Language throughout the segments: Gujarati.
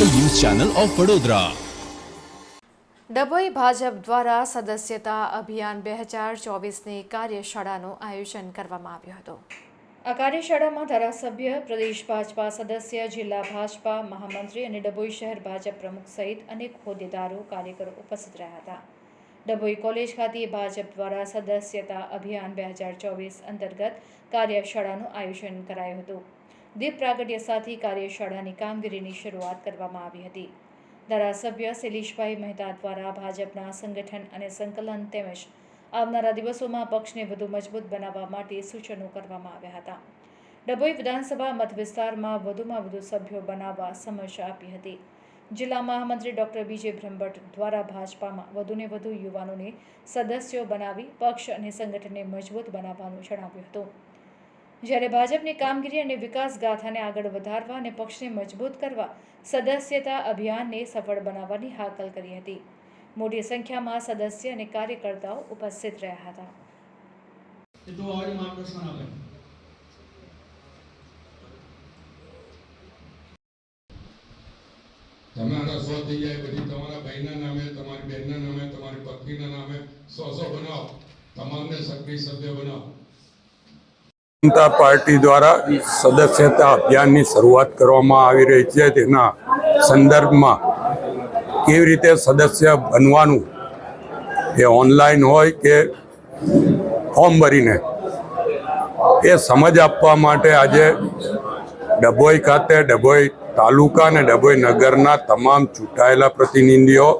Channel of Vadodara. Dabhoi Bhajap દ્વારા સદસ્યતા અભિયાન બે હજાર ચોવીસની કાર્યશાળાનું આયોજન કરવામાં આવ્યું હતું. આ કાર્યશાળામાં ધારાસભ્ય પ્રદેશ ભાજપા સદસ્ય જિલ્લા ભાજપા મહામંત્રી અને ડભોઈ શહેર ભાજપ પ્રમુખ સહિત અનેક હોદ્દેદારો કાર્યકરો ઉપસ્થિત રહ્યા હતા. ડભોઈ કોલેજ ખાતે ભાજપ દ્વારા સદસ્યતા અભિયાન બે હજાર ચોવીસ અંતર્ગત કાર્યશાળાનું આયોજન કરાયું હતું. દીપ પ્રાગટ્ય સાથે કાર્યશાળાની કામગીરીની શરૂઆત કરવામાં આવી હતી. ધારાસભ્ય શૈલેષભાઈ મહેતા દ્વારા ભાજપના સંગઠન અને સંકલન તેમજ આવનારા દિવસોમાં પક્ષને વધુ મજબૂત બનાવવા માટે સૂચનો કરવામાં આવ્યા હતા. ડભોઈ વિધાનસભા મતવિસ્તારમાં વધુમાં વધુ સભ્યો બનાવવા સમજ આપી હતી. જિલ્લા મહામંત્રી ડોક્ટર બીજે બ્રહ્મભટ્ટ દ્વારા ભાજપામાં વધુને વધુ યુવાનોને સદસ્યો બનાવી પક્ષ અને સંગઠનને મજબૂત બનાવવાનું જણાવ્યું હતું. જ્યારે ભાજપની કામગીરી અને વિકાસ ગાથાને આગળ વધારવા અને પક્ષને મજબૂત કરવા સદસ્યતા અભિયાનને સફળ બનાવવાની હાકલ કરી હતી. મોટી સંખ્યામાં સદસ્ય અને કાર્યકર્તાઓ ઉપસ્થિત રહ્યા હતા. તો આવડી માર્ગદર્શન આપે. તમારા સો થઈ જાય પછી તમારા ભાઈના નામે તમારી બહેનના નામે તમારી પત્નીના નામે સો સો બનાવો. તમામને સક્રિય સભ્ય બનાવો. જનતા પાર્ટી દ્વારા સદસ્યતા અભિયાનની શરૂઆત કરવામાં આવી રહી છે. તેના સંદર્ભમાં કેવી રીતે સદસ્ય બનવાનું એ ઓનલાઈન હોય કે ફોર્મ ભરીને, એ સમજ આપવા માટે આજે ડભોઈ ખાતે, ડભોઈ તાલુકા અને ડભોઈ નગરના તમામ ચૂંટાયેલા પ્રતિનિધિઓ,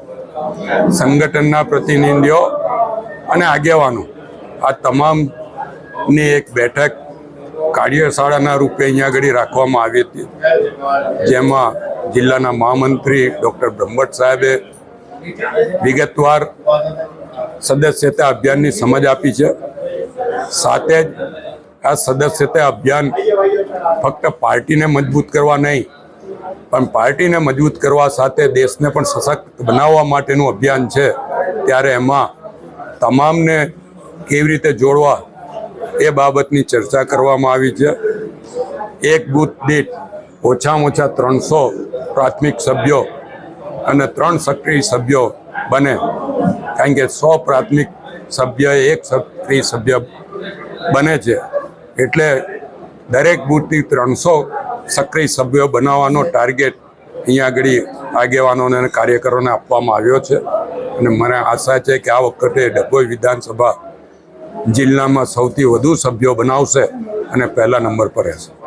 સંગઠનના પ્રતિનિધિઓ અને આગેવાનો, આ તમામની એક બેઠક કાર્યશાળાના રૂપે અહીંયા આગળ રાખવામાં આવી હતી. જેમાં જિલ્લાના મહામંત્રી ડૉક્ટર બ્રહ્મટ સાહેબે વિગતવાર સદસ્યતા અભિયાનની સમજ આપી છે. સાથે જ આ સદસ્યતા અભિયાન ફક્ત પાર્ટીને મજબૂત કરવા નહીં, પણ પાર્ટીને મજબૂત કરવા સાથે દેશને પણ સશક્ત બનાવવા માટેનું અભિયાન છે. ત્યારે એમાં તમામને કેવી રીતે જોડવા એ બાબતની ચર્ચા કરવામાં આવી છે. એક બૂથ દીઠ ઓછામાં ઓછા ત્રણસો પ્રાથમિક સભ્યો અને ત્રણ સક્રિય સભ્યો બને. કારણ કે સો પ્રાથમિક સભ્ય એક સક્રિય સભ્ય બને છે. એટલે દરેક બૂથથી ત્રણસો સક્રિય સભ્યો બનાવવાનો ટાર્ગેટ અહીંયા આગળ આગેવાનોને કાર્યકરોને આપવામાં આવ્યો છે. અને મને આશા છે કે આ વખતે ડભોઈ વિધાનસભા જિલ્લામાં સૌથી વધુ સભ્યો બનાવશે અને પહેલા નંબર પર રહેશે.